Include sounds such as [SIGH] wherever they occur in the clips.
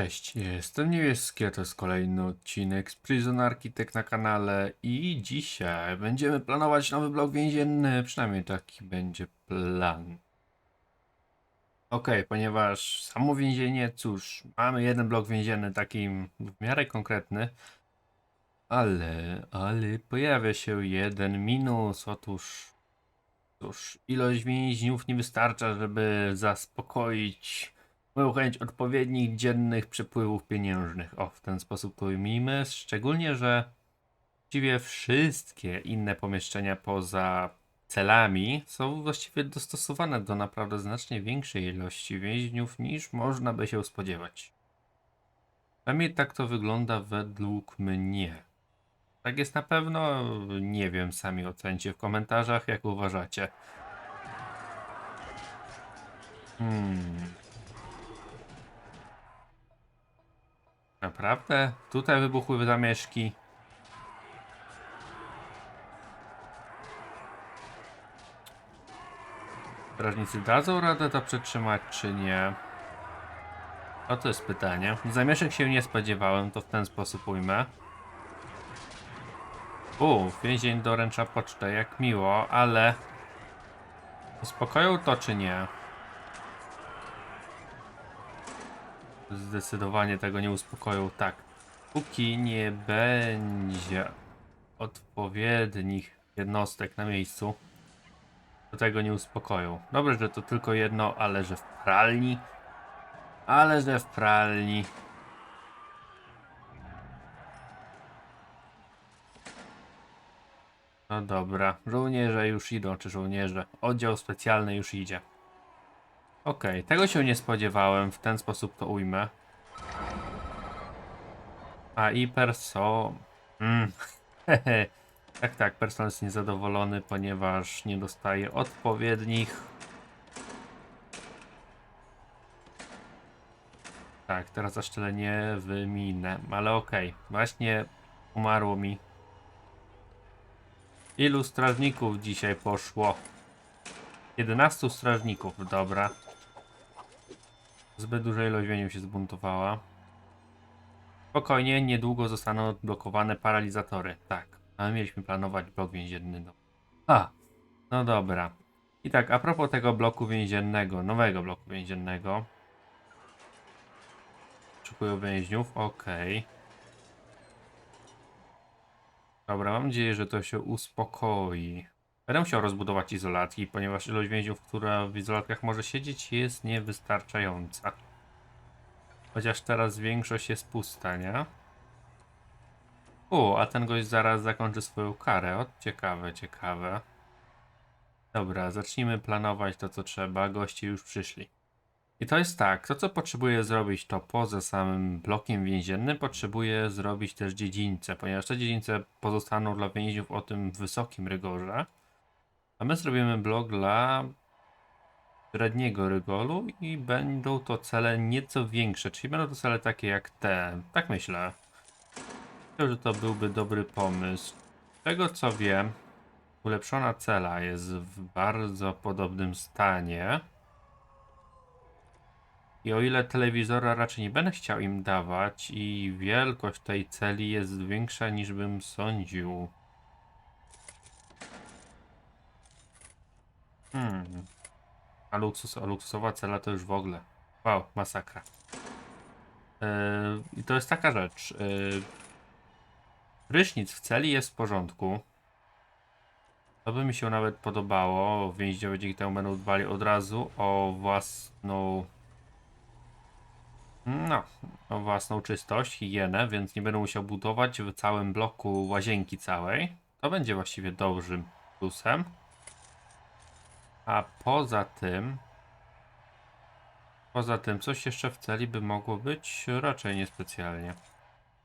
Cześć, jestem Niebieski, to jest kolejny odcinek z Prison Architect na kanale i dzisiaj będziemy planować nowy blok więzienny, przynajmniej taki będzie plan. Ok, ponieważ samo więzienie, cóż, mamy jeden blok więzienny taki w miarę konkretny, ale, ale pojawia się jeden minus, otóż, cóż, ilość więźniów nie wystarcza, żeby zaspokoić chęć odpowiednich dziennych przepływów pieniężnych. O, w ten sposób to ujmijmy. Szczególnie, że właściwie wszystkie inne pomieszczenia poza celami są właściwie dostosowane do naprawdę znacznie większej ilości więźniów niż można by się spodziewać. Przynajmniej tak to wygląda według mnie. Tak jest na pewno? Nie wiem, sami ocencie w komentarzach, jak uważacie. Hmm. Naprawdę? Tutaj wybuchły zamieszki. Strażnicy dadzą radę to przetrzymać, czy nie? O to jest pytanie. Zamieszek się nie spodziewałem, to w ten sposób ujmę. U, więzień doręcza pocztę, jak miło, ale... Uspokoją to, czy nie? Zdecydowanie tego nie uspokoją. Tak. Póki nie będzie odpowiednich jednostek na miejscu, to tego nie uspokoją. Dobrze, że to tylko jedno, ale że w pralni. Ale że w pralni. No dobra. Żołnierze już idą, czy żołnierze. Oddział specjalny już idzie. Okej, tego się nie spodziewałem, w ten sposób to ujmę. A i perso... Mm. [LAUGHS] tak, tak, personel jest niezadowolony, ponieważ nie dostaje odpowiednich... Tak, teraz zaszczelenie wyminę, ale okej. Właśnie umarło mi. Ilu strażników dzisiaj poszło? 11 strażników, dobra. Zbyt duża ilość więźniów się zbuntowała. Spokojnie, niedługo zostaną odblokowane paralizatory. Tak, ale mieliśmy planować blok więzienny. No. A, no dobra. I tak, a propos tego bloku więziennego, nowego bloku więziennego. Szukują więźniów, okej. Dobra, mam nadzieję, że to się uspokoi. Będę musiał rozbudować izolatki, ponieważ ilość więźniów, która w izolatkach może siedzieć jest niewystarczająca. Chociaż teraz większość jest pusta, nie? U, a ten gość zaraz zakończy swoją karę. O, ciekawe, ciekawe. Dobra, zacznijmy planować to, co trzeba. Goście już przyszli. I to jest tak, to co potrzebuję zrobić, to poza samym blokiem więziennym potrzebuję zrobić też dziedzińce, ponieważ te dziedzińce pozostaną dla więźniów o tym wysokim rygorze. A my zrobimy blok dla średniego rygolu i będą to cele nieco większe, czyli będą to cele takie jak te. Tak myślę. Myślę, że to byłby dobry pomysł. Z tego co wiem, ulepszona cela jest w bardzo podobnym stanie. I o ile telewizora raczej nie będę chciał im dawać i wielkość tej celi jest większa niż bym sądził. Hmm. A, luksus, a luksusowa cela to już w ogóle. Wow, masakra. Yy, I to jest taka rzecz. Yy, prysznic w celi jest w porządku. To by mi się nawet podobało. Więźniowie dzięki temu będą dbali od razu o własną. No, o własną czystość, higienę, więc nie będę musiał budować w całym bloku łazienki całej. To będzie właściwie dobrym plusem. A poza tym. Poza tym, coś jeszcze w celi by mogło być? Raczej niespecjalnie.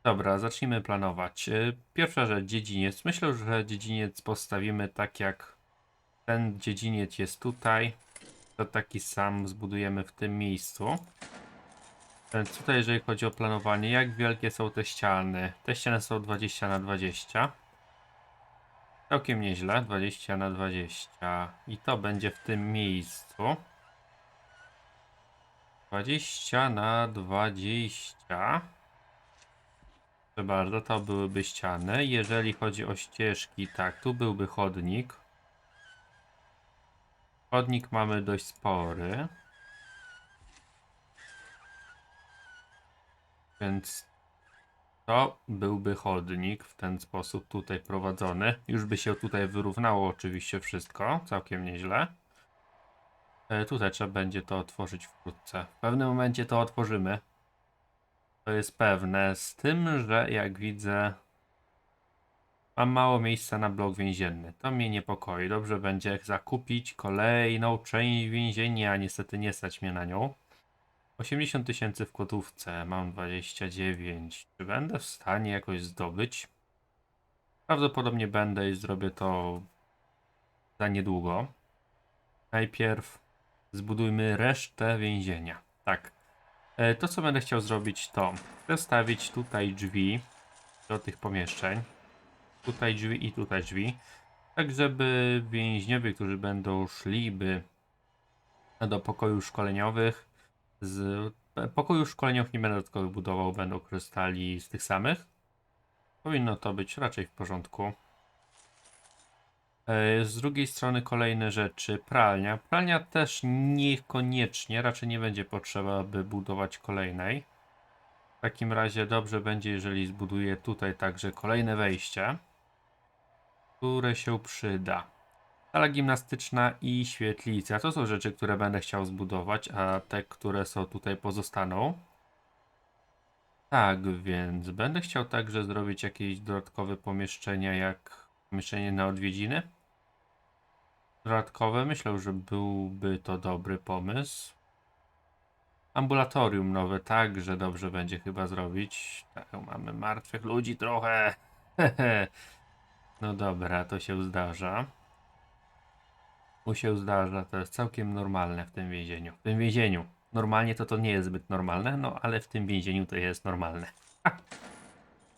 Dobra, zacznijmy planować. Y, Pierwsza rzecz, dziedziniec. Myślę, że dziedziniec postawimy tak jak ten dziedziniec jest tutaj. To taki sam zbudujemy w tym miejscu. Więc tutaj, jeżeli chodzi o planowanie, jak wielkie są te ściany? Te ściany są 20 na 20. Całkiem nieźle, 20 na 20. I to będzie w tym miejscu. 20 na 20. Proszę bardzo, to byłyby ściany. Jeżeli chodzi o ścieżki, tak, tu byłby chodnik. Chodnik mamy dość spory. Więc to byłby chodnik w ten sposób tutaj prowadzony. Już by się tutaj wyrównało oczywiście wszystko, całkiem nieźle. E, Tutaj trzeba będzie to otworzyć wkrótce. W pewnym momencie to otworzymy. To jest pewne. Z tym, że jak widzę, mam mało miejsca na blok więzienny. To mnie niepokoi. Dobrze będzie zakupić kolejną część więzienia. Niestety nie stać mnie na nią. 80 tysięcy w gotówce. Mam 29. Czy będę w stanie jakoś zdobyć? Prawdopodobnie będę i zrobię to za niedługo. Najpierw zbudujmy resztę więzienia. Tak. E, To, co będę chciał zrobić, to przestawić tutaj drzwi do tych pomieszczeń. Tutaj drzwi i tutaj drzwi. Tak, żeby więźniowie, którzy będą szliby do pokojów szkoleniowych, z e, pokojów szkoleniowych nie będę dodatkowo budował, będą korzystali z tych samych. Powinno to być raczej w porządku. E, Z drugiej strony kolejne rzeczy. Pralnia. Pralnia też niekoniecznie, raczej nie będzie potrzeba, by budować kolejnej. W takim razie dobrze będzie, jeżeli zbuduję tutaj także kolejne wejście, które się przyda. Sala gimnastyczna i świetlica. To są rzeczy, które będę chciał zbudować, a te, które są tutaj pozostaną. Tak, więc będę chciał także zrobić jakieś dodatkowe pomieszczenia, jak pomieszczenie na odwiedziny dodatkowe. Myślę, że byłby to dobry pomysł. Ambulatorium nowe także dobrze będzie chyba zrobić. Tak, mamy martwych ludzi trochę. [LAUGHS] no dobra, to się zdarza. Mu się zdarza, to jest całkiem normalne w tym więzieniu. W tym więzieniu. Normalnie to to nie jest zbyt normalne, no ale w tym więzieniu to jest normalne. [LAUGHS]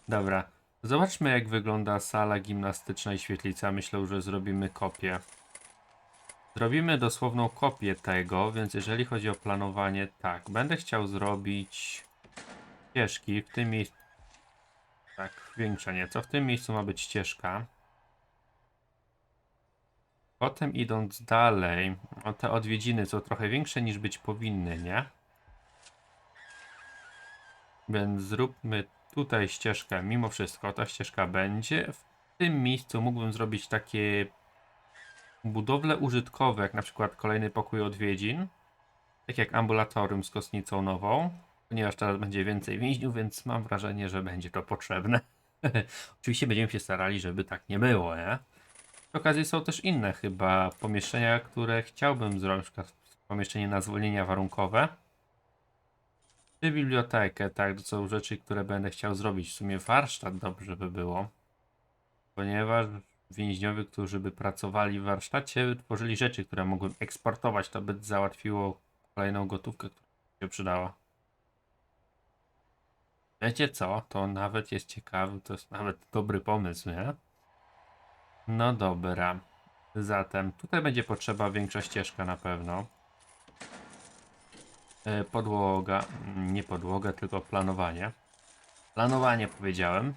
Dobra, zobaczmy jak wygląda sala gimnastyczna i świetlica. Myślę, że zrobimy kopię. Zrobimy dosłowną kopię tego, więc jeżeli chodzi o planowanie, tak, będę chciał zrobić ścieżki w tym miejscu. Tak, większe nieco. W tym miejscu ma być ścieżka. Potem idąc dalej, te odwiedziny są trochę większe niż być powinny, nie? Więc zróbmy tutaj ścieżkę, mimo wszystko ta ścieżka będzie. W tym miejscu mógłbym zrobić takie budowle użytkowe, jak na przykład kolejny pokój odwiedzin, tak jak ambulatorium z kostnicą nową, ponieważ teraz będzie więcej więźniów, więc mam wrażenie, że będzie to potrzebne. [LAUGHS] Oczywiście będziemy się starali, żeby tak nie było, nie? Okazji są też inne chyba pomieszczenia, które chciałbym zrobić, na przykład pomieszczenie na zwolnienia warunkowe. Czy bibliotekę, tak, to są rzeczy, które będę chciał zrobić. W sumie warsztat dobrze by było, ponieważ więźniowie, którzy by pracowali w warsztacie, tworzyli rzeczy, które mogłem eksportować, to by załatwiło kolejną gotówkę, która się przydała. Wiecie co? To nawet jest ciekawy, to jest nawet dobry pomysł, nie? No dobra. Zatem tutaj będzie potrzeba większa ścieżka na pewno. E, Podłoga, nie podłoga, tylko planowanie. Planowanie powiedziałem.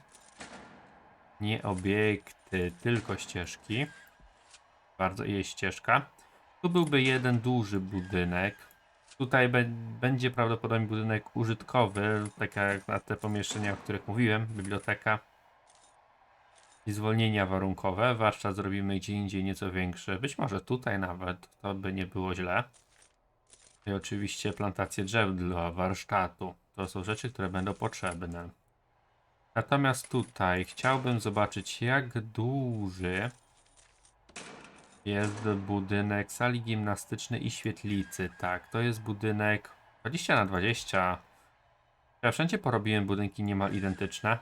Nie obiekty, tylko ścieżki. Bardzo jest ścieżka. Tu byłby jeden duży budynek. Tutaj będzie prawdopodobnie budynek użytkowy, tak jak na te pomieszczenia, o których mówiłem, biblioteka i zwolnienia warunkowe. Warsztat zrobimy gdzie indziej nieco większy. Być może tutaj nawet, to by nie było źle. I oczywiście plantacje drzew dla warsztatu. To są rzeczy, które będą potrzebne. Natomiast tutaj chciałbym zobaczyć, jak duży jest budynek sali gimnastycznej i świetlicy. Tak, to jest budynek 20 na 20. Ja wszędzie porobiłem budynki niemal identyczne.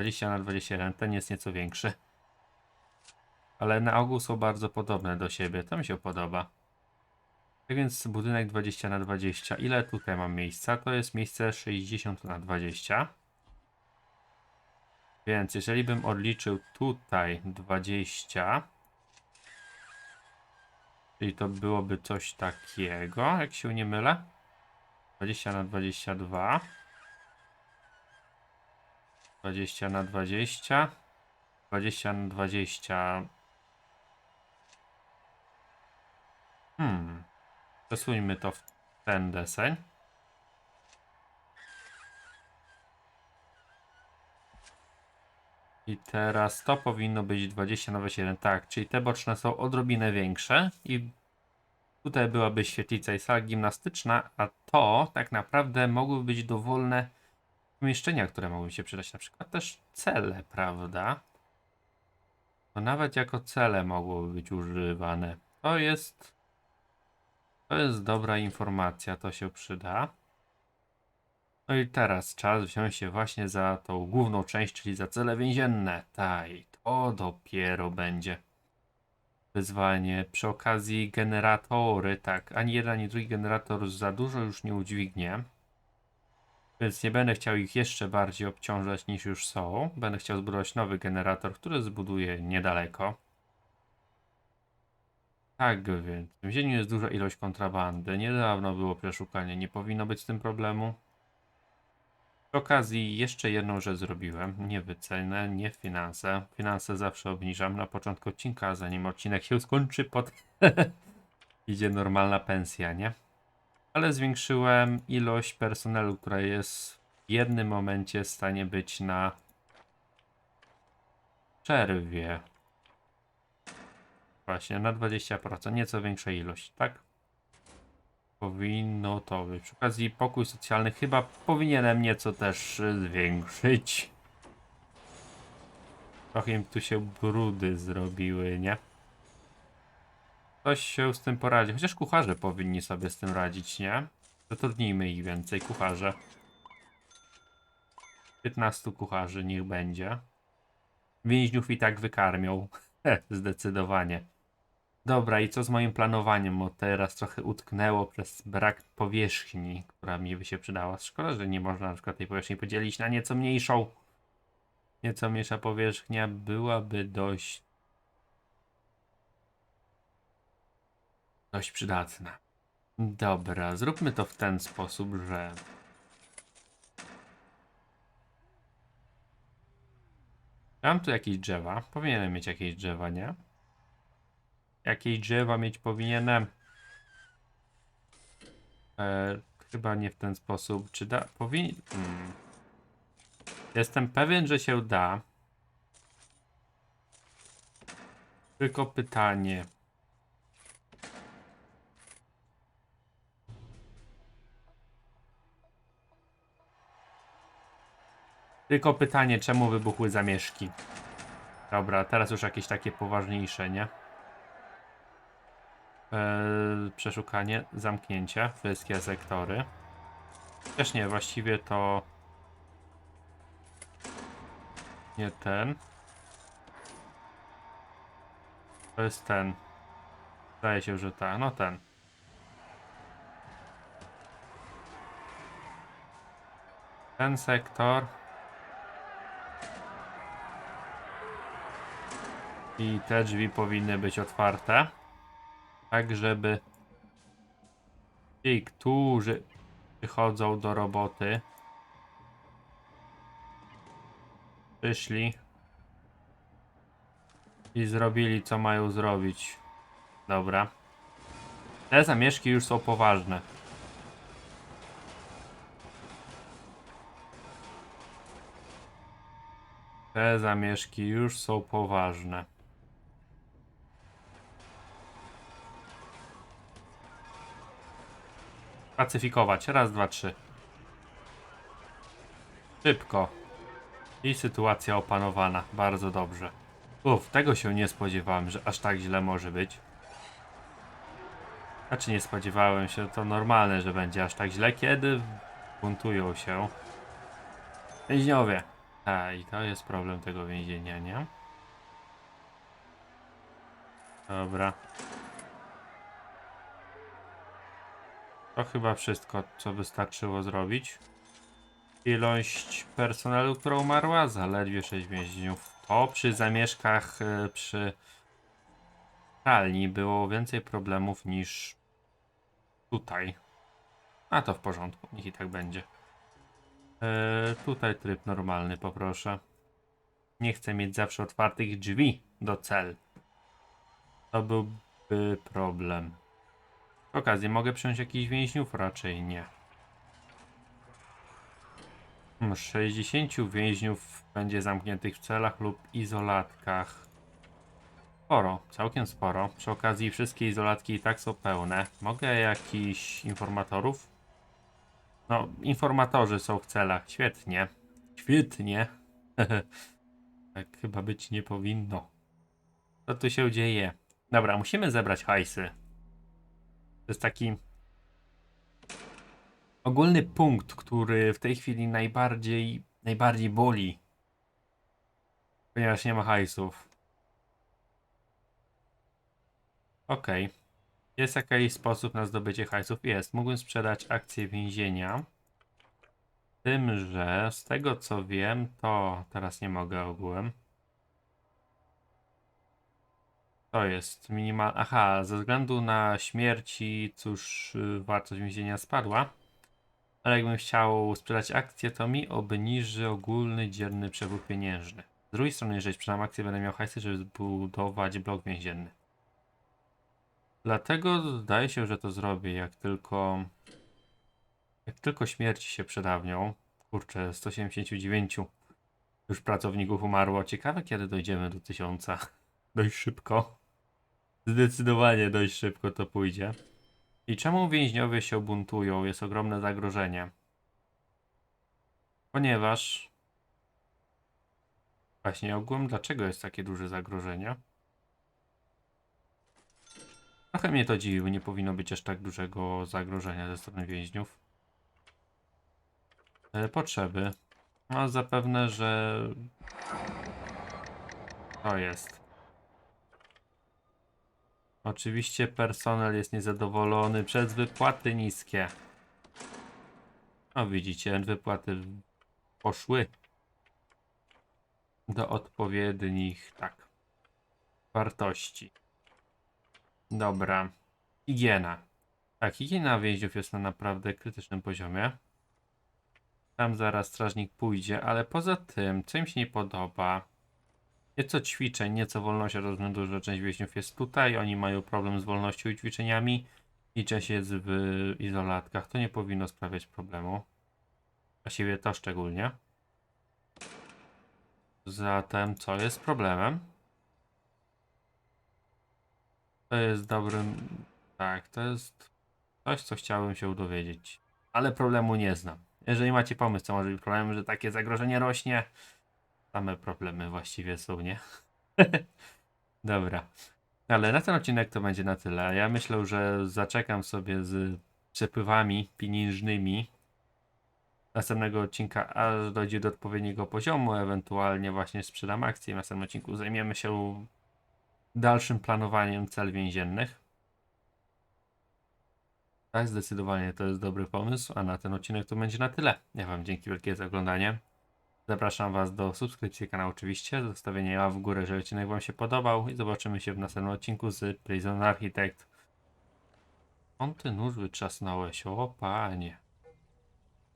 20 na 21, ten jest nieco większy. Ale na ogół są bardzo podobne do siebie, to mi się podoba. Tak więc budynek 20 na 20. Ile tutaj mam miejsca? To jest miejsce 60 na 20. Więc jeżeli bym odliczył tutaj 20, Czyli to byłoby coś takiego, jak się nie mylę. 20 na 22. 20 na 20. 20 na 20. Hmm. Przesuńmy to w ten deseń. I teraz to powinno być 20 na 21. Tak, czyli te boczne są odrobinę większe i tutaj byłaby świetlica i sala gimnastyczna, a to tak naprawdę mogłyby być dowolne pomieszczenia, które mogły się przydać. Na przykład też cele, prawda? To nawet jako cele mogłyby być używane. To jest. To jest dobra informacja, to się przyda. No i teraz czas wziąć się właśnie za tą główną część, czyli za cele więzienne. I to dopiero będzie wyzwanie. Przy okazji generatory, tak, ani jeden, ani drugi generator za dużo już nie udźwignie. Więc nie będę chciał ich jeszcze bardziej obciążać niż już są. Będę chciał zbudować nowy generator, który zbuduję niedaleko. Tak więc, w więzieniu jest duża ilość kontrabandy. Niedawno było przeszukanie, nie powinno być z tym problemu. Przy okazji jeszcze jedną rzecz zrobiłem. Nie wycenę, nie finanse. Finanse zawsze obniżam na początku odcinka, zanim odcinek się skończy, pod [LAUGHS] idzie normalna pensja, nie? Ale zwiększyłem ilość personelu, która jest w jednym momencie w stanie być na przerwie. Właśnie, na 20%, nieco większa ilość, tak? Powinno to być. Przy okazji pokój socjalny chyba powinienem nieco też y, zwiększyć. Trochę im tu się brudy zrobiły, nie? Ktoś się z tym poradzi. Chociaż kucharze powinni sobie z tym radzić, nie? Zatrudnijmy ich więcej, kucharze. 15 kucharzy niech będzie. Więźniów i tak wykarmią. [LAUGHS] Zdecydowanie. Dobra, i co z moim planowaniem? Bo teraz trochę utknęło przez brak powierzchni, która mi by się przydała. Szkoda, że nie można na przykład tej powierzchni podzielić na nieco mniejszą. Nieco mniejsza powierzchnia byłaby dość. Dość przydatna. Dobra, zróbmy to w ten sposób, że. Mam tu jakieś drzewa. Powinienem mieć jakieś drzewa, nie? Jakieś drzewa mieć powinienem. E, chyba nie w ten sposób. Czy da? Hmm. Jestem pewien, że się da. Tylko pytanie. Tylko pytanie, czemu wybuchły zamieszki? Dobra, teraz już jakieś takie poważniejsze, nie? Eee, przeszukanie, zamknięcie, wszystkie sektory. Też nie, właściwie to nie ten. To jest ten. Zdaje się, że tak, no ten. Ten sektor. I te drzwi powinny być otwarte. Tak, żeby ci, którzy przychodzą do roboty, przyszli i zrobili, co mają zrobić. Dobra. Te zamieszki już są poważne. Te zamieszki już są poważne. Pacyfikować. Raz, dwa, trzy. Szybko. I sytuacja opanowana. Bardzo dobrze. Uf, tego się nie spodziewałem, że aż tak źle może być. Znaczy nie spodziewałem się, to normalne, że będzie aż tak źle, kiedy buntują się więźniowie. A, i to jest problem tego więzienia, nie? Dobra. To chyba wszystko, co wystarczyło zrobić. Ilość personelu, która umarła, zaledwie 6 więźniów. To przy zamieszkach, y, przy pralni było więcej problemów niż tutaj. A to w porządku, niech i tak będzie. Eee, tutaj tryb normalny poproszę. Nie chcę mieć zawsze otwartych drzwi do cel. To byłby problem. Okazji, mogę przyjąć jakichś więźniów? Raczej nie. Hmm, 60 więźniów będzie zamkniętych w celach lub izolatkach. Sporo, całkiem sporo. Przy okazji wszystkie izolatki i tak są pełne. Mogę jakiś informatorów? No, informatorzy są w celach. Świetnie. Świetnie. [LAUGHS] tak chyba być nie powinno. Co tu się dzieje? Dobra, musimy zebrać hajsy. To jest taki ogólny punkt, który w tej chwili najbardziej, najbardziej boli. Ponieważ nie ma hajsów. Okej. Jest jakiś sposób na zdobycie hajsów? Jest. Mógłbym sprzedać akcje więzienia. Tym, że z tego co wiem, to teraz nie mogę ogółem. To jest minimal. Aha, ze względu na śmierci, cóż, y, wartość więzienia spadła. Ale jakbym chciał sprzedać akcję, to mi obniży ogólny dzienny przepływ pieniężny. Z drugiej strony, jeżeli sprzedam akcję, będę miał hajsy, żeby zbudować blok więzienny. Dlatego zdaje się, że to zrobię, jak tylko. Jak tylko śmierci się przedawnią. Kurczę, 179 już pracowników umarło. Ciekawe, kiedy dojdziemy do 1000. [LAUGHS] Dość szybko. Zdecydowanie dość szybko to pójdzie. I czemu więźniowie się buntują? Jest ogromne zagrożenie. Ponieważ. Właśnie ogółem, dlaczego jest takie duże zagrożenie? Trochę mnie to dziwi, bo nie powinno być aż tak dużego zagrożenia ze strony więźniów. E, potrzeby. No zapewne, że to jest. Oczywiście personel jest niezadowolony przez wypłaty niskie. No widzicie, wypłaty poszły do odpowiednich, tak, wartości. Dobra. Higiena. Tak, higiena więźniów jest na naprawdę krytycznym poziomie. Tam zaraz strażnik pójdzie, ale poza tym, co im się nie podoba, nieco ćwiczeń, nieco wolności od względu, że część więźniów jest tutaj, oni mają problem z wolnością i ćwiczeniami i część jest w izolatkach. To nie powinno sprawiać problemu. Właściwie to szczególnie. Zatem co jest problemem? To jest dobrym. Tak, to jest coś, co chciałbym się dowiedzieć. Ale problemu nie znam. Jeżeli macie pomysł, co może być problemem, że takie zagrożenie rośnie, same problemy właściwie są, nie? [LAUGHS] Dobra. Ale na ten odcinek to będzie na tyle. Ja myślę, że zaczekam sobie z przepływami pieniężnymi następnego odcinka, aż dojdzie do odpowiedniego poziomu, ewentualnie właśnie sprzedam akcję. W następnym odcinku zajmiemy się dalszym planowaniem cel więziennych. Tak, zdecydowanie to jest dobry pomysł, a na ten odcinek to będzie na tyle. Ja Wam dzięki wielkie za oglądanie. Zapraszam Was do subskrypcji kanału oczywiście, zostawienia łap w górę, jeżeli odcinek Wam się podobał i zobaczymy się w następnym odcinku z Prison Architect. On ty nóż wytrzasnąłeś, o panie.